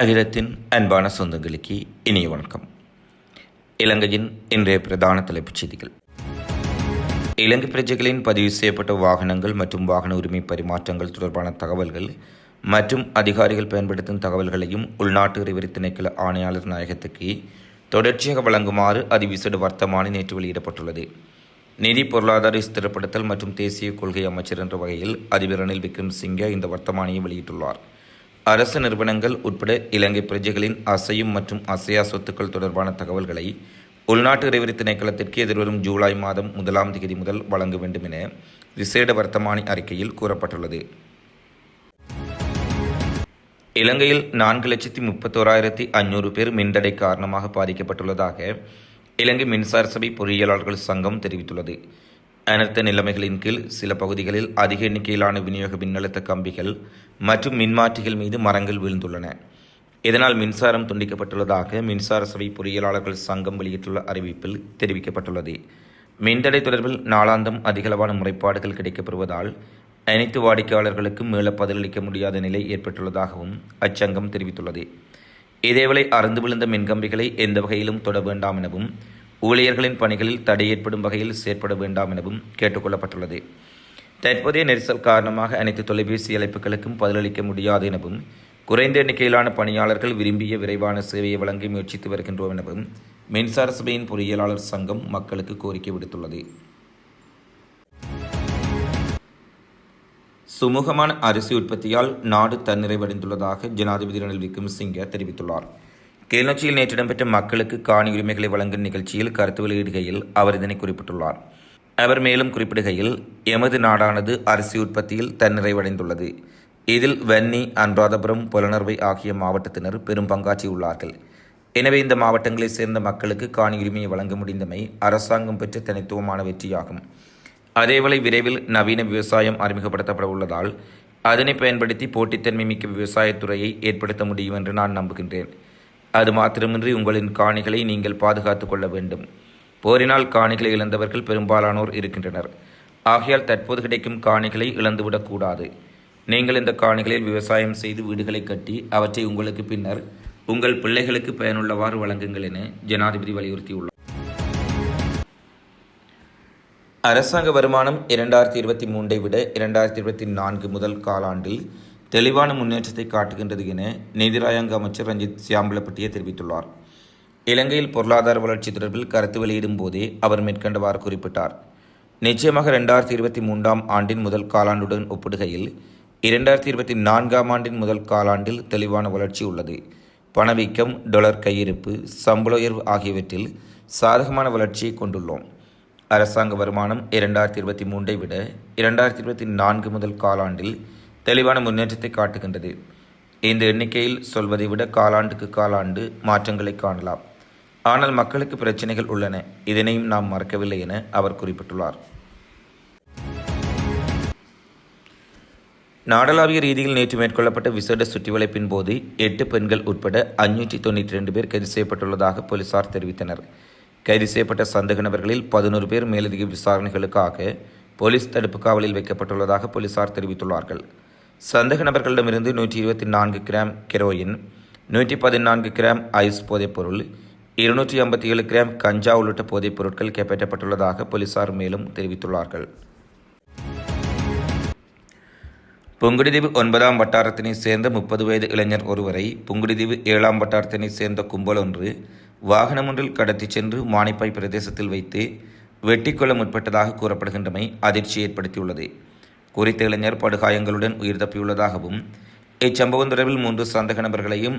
அகிலத்தின் அன்பான சொந்தங்களுக்கு இனிய வணக்கம். இலங்கையின் இன்றைய பிரதான தலைப்புச் செய்திகள். இலங்கை பிரஜைகளின் பதிவு செய்யப்பட்ட வாகனங்கள் மற்றும் வாகன உரிமை பரிமாற்றங்கள் தொடர்பான தகவல்கள் மற்றும் அதிகாரிகள் பயன்படுத்தும் தகவல்களையும் உள்நாட்டு இறைவரி திணைக்கள ஆணையாளர் நாயகத்துக்கு தொடர்ச்சியாக வழங்குமாறு அதிவிசேட வர்த்தமானி நேற்று வெளியிடப்பட்டுள்ளது. நிதி பொருளாதார ஸ்திரப்படுத்தல் மற்றும் தேசிய கொள்கை அமைச்சர் என்ற வகையில் அதிபர் ரணில் விக்ரம்சிங்கே இந்த வர்த்தமானியை வெளியிட்டுள்ளார். அரசு நிறுவனங்கள் உட்பட இலங்கை பிரஜைகளின் அசையும் மற்றும் அசையா சொத்துக்கள் தொடர்பான தகவல்களை உள்நாட்டு இறைவரி திணைக்களத்திற்கு எதிர்வரும் ஜூலை மாதம் முதலாம் தேதி முதல் வழங்க வேண்டும் என விசேட வர்த்தமானி அறிக்கையில் கூறப்பட்டுள்ளது. இலங்கையில் நான்கு லட்சத்தி முப்பத்தோராயிரத்தி ஐநூறு பேர் மின்தடை காரணமாக பாதிக்கப்பட்டுள்ளதாக இலங்கை மின்சார சபை பொறியியலாளர்கள் சங்கம் தெரிவித்துள்ளது. அனர்த்த நிலைமைகளின் கீழ் சில பகுதிகளில் அதிக எண்ணிக்கையிலான விநியோக மின்னழுத்த கம்பிகள் மற்றும் மின்மாற்றிகள் மீது மரங்கள் வீழ்ந்துள்ளன. இதனால் மின்சாரம் துண்டிக்கப்பட்டுள்ளதாக மின்சார சபை பொறியியலாளர்கள் சங்கம் வெளியிட்டுள்ள அறிவிப்பில் தெரிவிக்கப்பட்டுள்ளது. மின்தடை தொடர்பில் நாளாந்தம் அதிகளவான முறைப்பாடுகள் கிடைக்கப்பெறுவதால் அனைத்து வாடிக்கையாளர்களுக்கும் மேல பதிலளிக்க முடியாத நிலை ஏற்பட்டுள்ளதாகவும் அச்சங்கம் தெரிவித்துள்ளது. இதேவேளை அறுந்து விழுந்த மின்கம்பிகளை எந்த வகையிலும் தொட வேண்டாம் எனவும் ஊழியர்களின் பணிகளில் தடை ஏற்படும் வகையில் செயற்பட வேண்டாம் எனவும் கேட்டுக்கொள்ளப்பட்டுள்ளது. தற்போதைய நெரிசல் காரணமாக அனைத்து தொலைபேசி அழைப்புகளுக்கும் பதிலளிக்க முடியாது எனவும் குறைந்த எண்ணிக்கையிலான பணியாளர்கள் விரும்பிய விரைவான சேவையை வழங்க முயற்சித்து வருகின்றோம் எனவும் மின்சார சபையின் பொறியியலாளர் சங்கம் மக்களுக்கு கோரிக்கை விடுத்துள்ளது. சுமூகமான அரிசி உற்பத்தியால் நாடு தன்னிறைவடைந்துள்ளதாக ஜனாதிபதி ரணில் விக்ரமசிங்க தெரிவித்துள்ளார். கிளிநொச்சியில் நேற்று இடம்பெற்ற மக்களுக்கு காணி உரிமைகளை வழங்கும் நிகழ்ச்சியில் கருத்து வெளியிடுகையில் அவர் இதனை குறிப்பிட்டுள்ளார். அவர் மேலும் குறிப்பிடுகையில் எமது நாடானது அரிசி உற்பத்தியில் தன்னிறைவடைந்துள்ளது. இதில் வன்னி அனுராதபுரம் புலனர்வை ஆகிய மாவட்டத்தினர் பெரும் பங்காற்றியுள்ளார்கள் எனவே இந்த மாவட்டங்களைச் சேர்ந்த மக்களுக்கு காணி உரிமையை வழங்க முடிந்தமை அரசாங்கம் பெற்ற தனித்துவமான வெற்றியாகும். அதேவேளை விரைவில் நவீன விவசாயம் அறிமுகப்படுத்தப்பட உள்ளதால் அதனை பயன்படுத்தி போட்டித்தன்மை மிக்க விவசாயத்துறையை ஏற்படுத்த முடியும் என்று நான் நம்புகின்றேன். அது மாத்திரமின்றி உங்களின் காணிகளை நீங்கள் பாதுகாத்து கொள்ள வேண்டும். போரினால் காணிகளை இழந்தவர்கள் பெரும்பாலானோர் இருக்கின்றனர். ஆகையால் தற்போது கிடைக்கும் காணிகளை இழந்துவிடக்கூடாது நீங்கள் இந்த காணிகளில் விவசாயம் செய்து வீடுகளை கட்டி அவற்றை உங்களுக்கு பின்னர் உங்கள் பிள்ளைகளுக்கு பயனுள்ளவாறு வழங்குங்கள் என ஜனாதிபதி வலியுறுத்தியுள்ளார். அரசாங்க வருமானம் இரண்டாயிரத்தி இருபத்தி மூன்றை விட இரண்டாயிரத்தி இருபத்தி நான்கு முதல் காலாண்டில் தெளிவான முன்னேற்றத்தை காட்டுகின்றது என நீதிராயங்க அமைச்சர் ரஞ்சித் சியாம்பலப்பட்டியை தெரிவித்துள்ளார். இலங்கையில் பொருளாதார வளர்ச்சி தொடர்பில் கருத்து வெளியிடும் போதே அவர் மேற்கண்டவாறு குறிப்பிட்டார். நிச்சயமாக ரெண்டாயிரத்தி இருபத்தி மூன்றாம் ஆண்டின் முதல் காலாண்டுடன் ஒப்பிடுகையில் இரண்டாயிரத்தி இருபத்தி நான்காம் ஆண்டின் முதல் காலாண்டில் தெளிவான வளர்ச்சி உள்ளது. பணவீக்கம் டொலர் கையிருப்பு சம்பள உயர்வு ஆகியவற்றில் சாதகமான வளர்ச்சியை கொண்டுள்ளோம். அரசாங்க வருமானம் இரண்டாயிரத்தி இருபத்தி மூன்றை விட இரண்டாயிரத்தி இருபத்தி நான்கு முதல் காலாண்டில் தெளிவான முன்னேற்றத்தை காட்டுகின்றது. இந்த எண்ணிக்கையில் சொல்வதை விட காலாண்டுக்கு காலாண்டு மாற்றங்களை காணலாம். ஆனால் மக்களுக்கு பிரச்சனைகள் உள்ளன. இதனையும் நாம் மறக்கவில்லை என அவர் குறிப்பிட்டுள்ளார். நாடளாவிய ரீதியில் நேற்று மேற்கொள்ளப்பட்ட விசேட சுற்றிவளைப்பின் போது எட்டு பெண்கள் உட்பட அஞ்சூற்றி தொண்ணூற்றி ரெண்டு பேர் கைது செய்யப்பட்டுள்ளதாக போலீசார் தெரிவித்தனர். கைது செய்யப்பட்ட சந்தேக நபர்களில் பதினோரு பேர் மேலதிக விசாரணைகளுக்காக போலீஸ் தடுப்பு காவலில் வைக்கப்பட்டுள்ளதாக போலீசார் தெரிவித்துள்ளார்கள். சந்தேக நபர்களிடமிருந்து நூற்றி இருபத்தி நான்கு கிராம் கெரோயின் நூற்றி பதினான்கு கிராம் ஐஸ் போதைப்பொருள் இருநூற்றி ஐம்பத்தி ஏழு கிராம் கஞ்சா உள்ளிட்ட போதைப் பொருட்கள் கைப்பற்றப்பட்டுள்ளதாக போலீசார் மேலும் தெரிவித்துள்ளார்கள். புங்குடிதீவு ஒன்பதாம் வட்டாரத்தினை சேர்ந்த முப்பது வயது இளைஞர் ஒருவரை புங்குடிதீவு ஏழாம் வட்டாரத்தினை சேர்ந்த கும்பல் ஒன்று வாகனம் ஒன்றில் கடத்திச் சென்று மானிப்பாய் பிரதேசத்தில் வைத்து வெட்டிக்கொள்ள முற்பட்டதாக கூறப்படுகின்றமை அதிர்ச்சி ஏற்படுத்தியுள்ளது. குறித்த இளைஞர் படுகாயங்களுடன் உயிர் தப்பியுள்ளதாகவும் இச்சம்பவம் தொடர்பில் மூன்று சந்தக நபர்களையும்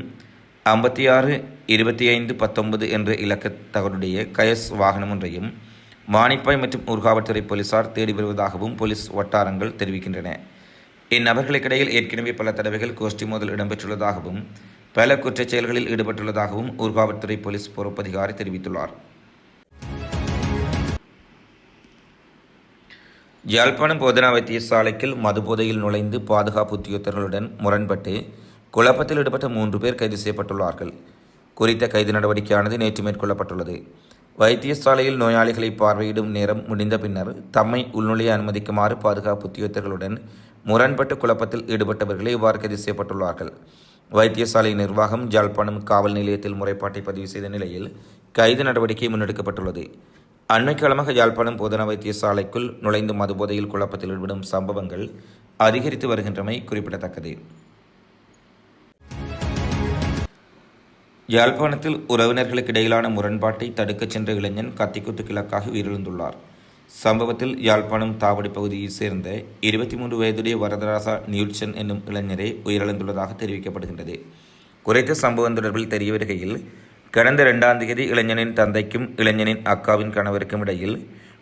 ஐம்பத்தி ஆறு இருபத்தி ஐந்து பத்தொன்பது என்ற இலக்கத்தவருடைய கயஸ் வாகனம் ஒன்றையும் மானிப்பாய் மற்றும் ஊர்காவல்துறை போலீசார் தேடி வருவதாகவும் போலீஸ் வட்டாரங்கள் தெரிவிக்கின்றன. இந்நபர்களுக்கிடையில் ஏற்கனவே பல தடவைகள் கோஷ்டி மோதல் இடம்பெற்றுள்ளதாகவும் பல குற்றச் செயல்களில் ஈடுபட்டுள்ளதாகவும் ஊர்காவல்துறை போலீஸ் பொறுப்பதிகாரி தெரிவித்துள்ளார். யாழ்ப்பாணம் போதனா வைத்தியசாலைக்கு மதுபோதையில் நுழைந்து பாதுகாப்பு உத்தியோகத்தர்களுடன் முரண்பட்டு குழப்பத்தில் ஈடுபட்ட மூன்று பேர் கைது செய்யப்பட்டுள்ளார்கள். குறித்த கைது நடவடிக்கையானது நேற்று மேற்கொள்ளப்பட்டுள்ளது. வைத்தியசாலையில் நோயாளிகளை பார்வையிடும் நேரம் முடிந்த பின்னர் தம்மை உள்நுழைய அனுமதிக்குமாறு பாதுகாப்பு உத்தியோகத்தர்களுடன் முரண்பட்டு குழப்பத்தில் ஈடுபட்டவர்களே இவ்வாறு கைது செய்யப்பட்டுள்ளார்கள். வைத்தியசாலை நிர்வாகம் ஜாழ்ப்பாணம் காவல் நிலையத்தில் முறைப்பாட்டை பதிவு செய்த நிலையில் கைது நடவடிக்கை முன்னெடுக்கப்பட்டுள்ளது. அண்மைக்காலமாக யாழ்ப்பாணம் போதனா வைத்தியசாலைக்குள் நுழைந்து மதுபோதையில் குழப்பத்தில் ஈடுபடும் சம்பவங்கள் அதிகரித்து வருகின்றமை குறிப்பிடத்தக்கது. யாழ்ப்பாணத்தில் உறவினர்களுக்கு இடையிலான முரண்பாட்டை தடுக்கச் சென்ற இளைஞன் கத்திக்குத்து கிழக்காக உயிரிழந்துள்ளார். சம்பவத்தில் யாழ்ப்பாணம் தாவடி பகுதியைச் சேர்ந்த இருபத்தி மூன்று வயதுடைய வரதராசா நியூட்சன் என்னும் இளைஞரே உயிரிழந்துள்ளதாக தெரிவிக்கப்படுகின்றது. குறைத்த சம்பவம் தொடர்பில் தெரிய வருகையில் கடந்த ரெண்டாம் தேதி இளைஞனின் தந்தைக்கும் இளைஞனின் அக்காவின் கணவருக்கும் இடையில்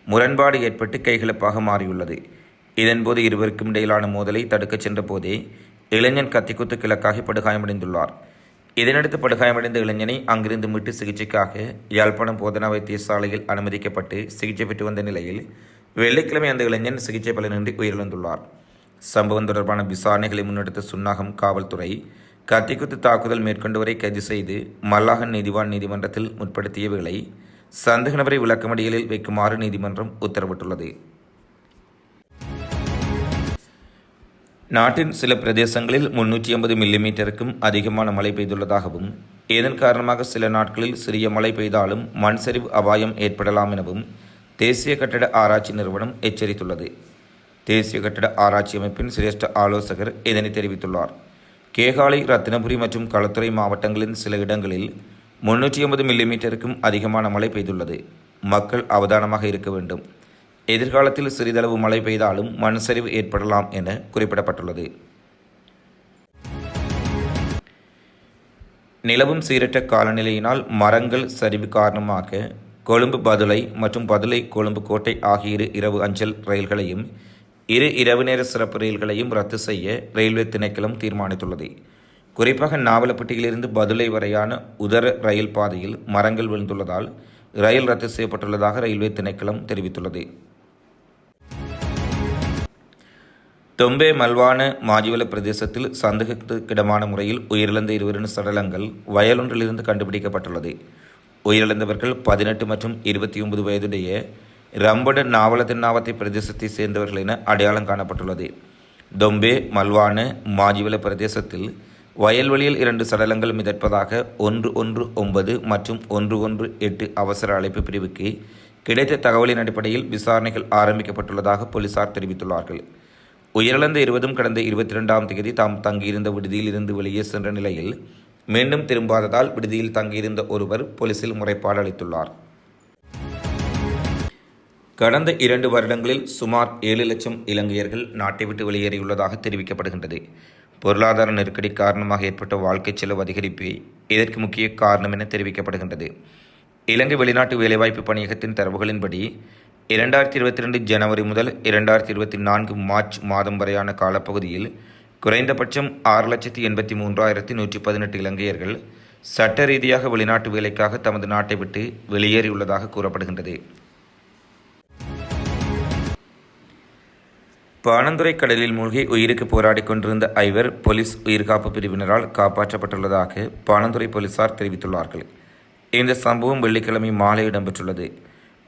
முரண்பாடு ஏற்பட்டு கைகலப்பாக மாறியுள்ளது. இதன்போது இருவருக்கும் இடையிலான மோதலை தடுக்கச் சென்ற போதே இளைஞன் கத்திக்குத்து கிழக்காகி படுகாயமடைந்துள்ளார். இதனடுத்து படுகாயமடைந்த இளைஞனை அங்கிருந்து மீட்டு சிகிச்சைக்காக யாழ்ப்பாணம் போதனா வைத்தியசாலையில் அனுமதிக்கப்பட்டு சிகிச்சை பெற்று வந்த நிலையில் வெள்ளிக்கிழமை அந்த இளைஞன் சிகிச்சை பலனின்றி உயிரிழந்துள்ளார். சம்பவம் தொடர்பான விசாரணைகளை முன்னெடுத்த சுன்னாகம் காவல்துறை கத்திக்குத்து தாக்குதல் மேற்கொண்டவரை கைது செய்து மல்லாகன் நீதிவான் நீதிமன்றத்தில் முற்படுத்தியவர்களை சந்தேக நபரை விளக்கமடிகளில் வைக்குமாறு நீதிமன்றம் உத்தரவிட்டுள்ளது. நாட்டின் சில பிரதேசங்களில் முன்னூற்றி ஐம்பது மில்லிமீட்டருக்கும் அதிகமான மழை பெய்துள்ளதாகவும் இதன் காரணமாக சில நாட்களில் சிறிய மழை பெய்தாலும் மண் சரிவு அபாயம் ஏற்படலாம் எனவும் தேசிய கட்டட ஆராய்ச்சி நிறுவனம் எச்சரித்துள்ளது. தேசிய கட்டட ஆராய்ச்சி அமைப்பின் சிரேஷ்ட ஆலோசகர் இதனை தெரிவித்துள்ளார். கேகாலை ரத்தினபுரி மற்றும் களத்துறை மாவட்டங்களின் சில இடங்களில் முன்னூற்றி ஐம்பது மில்லிமீட்டருக்கும் அதிகமான மழை பெய்துள்ளது. மக்கள் அவதானமாக இருக்க வேண்டும். எதிர்காலத்தில் சிறிதளவு மழை பெய்தாலும் மண் சரிவு ஏற்படலாம் என குறிப்பிடப்பட்டுள்ளது. நிலவும் சீரற்ற காலநிலையினால் மரங்கள் சரிவு காரணமாக கொழும்பு பதுளை மற்றும் பதுளை கொழும்பு கோட்டை ஆகிய இரு இரவு அஞ்சல் ரயில்களையும் இரு இரவு நேர சிறப்பு ரயில்களையும் ரத்து செய்ய ரயில்வே திணைக்களம் தீர்மானித்துள்ளது. குறிப்பாக நாவலப்பட்டியிலிருந்து பதுளை வரையான உதர ரயில் பாதையில் மரங்கள் விழுந்துள்ளதால் ரயில் ரத்து செய்யப்பட்டுள்ளதாக ரயில்வே திணைக்களம் தெரிவித்துள்ளது. தொம்பே மல்வான மாஜிவல பிரதேசத்தில் சந்தேகத்துக்கிடமான முறையில் உயிரிழந்த இருவரின் சடலங்கள் வயலொன்றிலிருந்து கண்டுபிடிக்கப்பட்டுள்ளது. உயிரிழந்தவர்கள் பதினெட்டு மற்றும் இருபத்தி ஒன்பது வயதுடைய ரம்படன் நாவல தென்னாவத்தை பிரதேசத்தை சேர்ந்தவர்கள் என அடையாளம் காணப்பட்டுள்ளது. தொம்பே மல்வானு மாஜிவல பிரதேசத்தில் வயல்வெளியில் இரண்டு சடலங்கள் மிதப்பதாக ஒன்று ஒன்று ஒன்பது மற்றும் ஒன்று ஒன்று எட்டு அவசர அழைப்பு பிரிவுக்கு கிடைத்த தகவலின் அடிப்படையில் விசாரணைகள் ஆரம்பிக்கப்பட்டுள்ளதாக போலீசார் தெரிவித்துள்ளார்கள். உயிரிழந்த இருவதும் கடந்த இருபத்தி ரெண்டாம் தேதி தாம் தங்கியிருந்த விடுதியில் இருந்து வெளியே சென்ற நிலையில் மீண்டும் திரும்பாததால் விடுதியில் தங்கியிருந்த ஒருவர் போலீசில் முறைப்பாடு அளித்துள்ளார். கடந்த இரண்டு வருடங்களில் சுமார் ஏழு லட்சம் இலங்கையர்கள் நாட்டை விட்டு வெளியேறியுள்ளதாக தெரிவிக்கப்படுகின்றது. பொருளாதார நெருக்கடி காரணமாக ஏற்பட்ட வாழ்க்கை செலவு அதிகரிப்பே இதற்கு முக்கிய காரணம் என தெரிவிக்கப்படுகின்றது. இலங்கை வெளிநாட்டு வேலைவாய்ப்பு பணியகத்தின் தரவுகளின்படி இரண்டாயிரத்தி இருபத்தி ரெண்டு ஜனவரி முதல் இரண்டாயிரத்தி இருபத்தி நான்கு மார்ச் மாதம் வரையான காலப்பகுதியில் குறைந்தபட்சம் ஆறு லட்சத்தி எண்பத்தி மூன்றாயிரத்தி நூற்றி பதினெட்டு இலங்கையர்கள் சட்ட ரீதியாக வெளிநாட்டு வேலைக்காக தமது நாட்டை விட்டு வெளியேறியுள்ளதாக கூறப்படுகின்றது. பாணந்துறை கடலில் மூழ்கி உயிருக்கு போராடி கொண்டிருந்த ஐவர் போலீஸ் உயிர்காப்பு பிரிவினரால் காப்பாற்றப்பட்டுள்ளதாக பாணந்துறை போலீசார் தெரிவித்துள்ளார்கள். இந்த சம்பவம் வெள்ளிக்கிழமை மாலை இடம்பெற்றுள்ளது.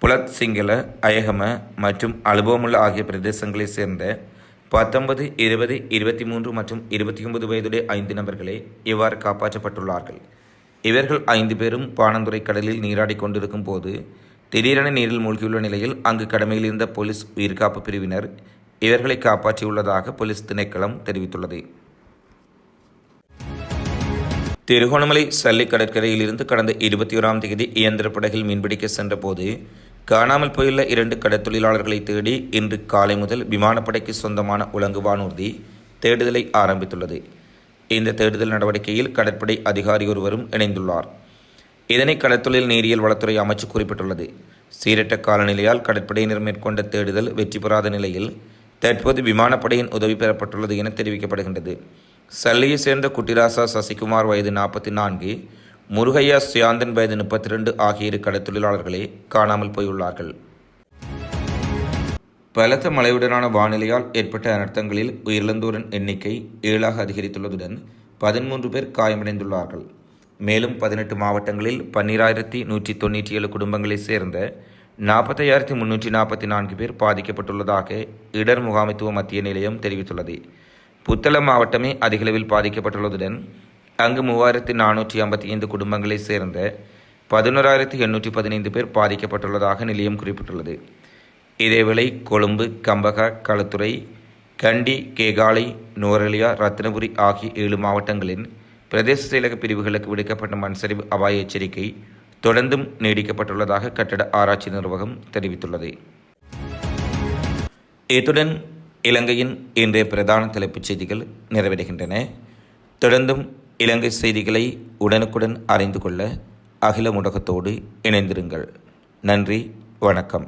புலத் சிங்கள அயகம மற்றும் அலுபோமுள்ள ஆகிய பிரதேசங்களைச் சேர்ந்த பத்தொன்பது இருபது இருபத்தி மூன்று மற்றும் இருபத்தி ஒன்பது வயதுடைய ஐந்து நபர்களே இவ்வாறு காப்பாற்றப்பட்டுள்ளார்கள். இவர்கள் ஐந்து பேரும் பாணந்துறை கடலில் நீராடி கொண்டிருக்கும் போது திடீரென நீரில் மூழ்கியுள்ள நிலையில் அங்கு கடமையில் இருந்த போலீஸ் உயிர்காப்பு பிரிவினர் இவர்களை காப்பாற்றியுள்ளதாக போலீஸ் திணைக்களம் தெரிவித்துள்ளது. திருகோணமலை சல்லி கடற்கரையிலிருந்து கடந்த இருபத்தி ஓராம் தேதி இயந்திர படகில் மீன்பிடிக்க சென்றபோது காணாமல் போயுள்ள இரண்டு கடற்தொழிலாளர்களை தேடி இன்று காலை முதல் விமானப்படைக்கு சொந்தமான உலங்கு வானூர்தி தேடுதலை ஆரம்பித்துள்ளது. இந்த தேடுதல் நடவடிக்கையில் கடற்படை அதிகாரி ஒருவரும் இணைந்துள்ளார். இதனை கடற்தொழில் நீரியல் வளத்துறை அமைச்சு குறிப்பிட்டுள்ளது. சீரட்ட காலநிலையால் கடற்படையினர் மேற்கொண்ட தேடுதல் வெற்றி பெறாத நிலையில் தற்போது விமானப்படையின் உதவி பெறப்பட்டுள்ளது என தெரிவிக்கப்படுகின்றது. சல்லியை சேர்ந்த குட்டிராசா சசிகுமார் வயது நாற்பத்தி நான்கு முருகையா சுயாந்தன் வயது முப்பத்தி ரெண்டு ஆகிய இரு கடற்தொழிலாளர்களே காணாமல் போயுள்ளார்கள். பலத்த மழையுடனான வானிலையால் ஏற்பட்ட அனர்த்தங்களில் உயிரிழந்தோரின் எண்ணிக்கை ஏழாக அதிகரித்துள்ளதுடன் பதிமூன்று பேர் காயமடைந்துள்ளார்கள். மேலும் பதினெட்டு மாவட்டங்களில் பன்னிராயிரத்தி நூற்றி தொண்ணூற்றி ஏழு குடும்பங்களைச் சேர்ந்த நாற்பத்தையாயிரத்தி முன்னூற்றி நாற்பத்தி நான்கு பேர் பாதிக்கப்பட்டுள்ளதாக இடர் முகாமைத்துவ மத்திய நிலையம் தெரிவித்துள்ளது. புத்தளம் மாவட்டமே அதிகளவில் பாதிக்கப்பட்டுள்ளதுடன் அங்கு மூவாயிரத்தி நானூற்றி ஐம்பத்தி ஐந்து குடும்பங்களைச் சேர்ந்த பதினோராயிரத்தி எண்ணூற்றி பதினைந்து பேர் பாதிக்கப்பட்டுள்ளதாக நிலையம் குறிப்பிட்டுள்ளது. இதேவேளை கொழும்பு கம்பகா களுத்துறை கண்டி கேகாலை நோரலியா ரத்னபுரி ஆகிய ஏழு மாவட்டங்களின் பிரதேச செயலக பிரிவுகளுக்கு விடுக்கப்பட்ட மண்சரிவு அபாய எச்சரிக்கை தொடர்ந்தும் நீடிக்கப்பட்டுள்ளதாக கட்டட ஆராய்ச்சி நிர்வாகம் தெரிவித்துள்ளது. இத்துடன் இலங்கையின் இன்றைய பிரதான தலைப்புச் செய்திகள் நிறைவடைகின்றன. தொடர்ந்தும் இலங்கை செய்திகளை உடனுக்குடன் அறிந்து கொள்ள அகில முடகத்தோடு இணைந்திருங்கள். நன்றி வணக்கம்.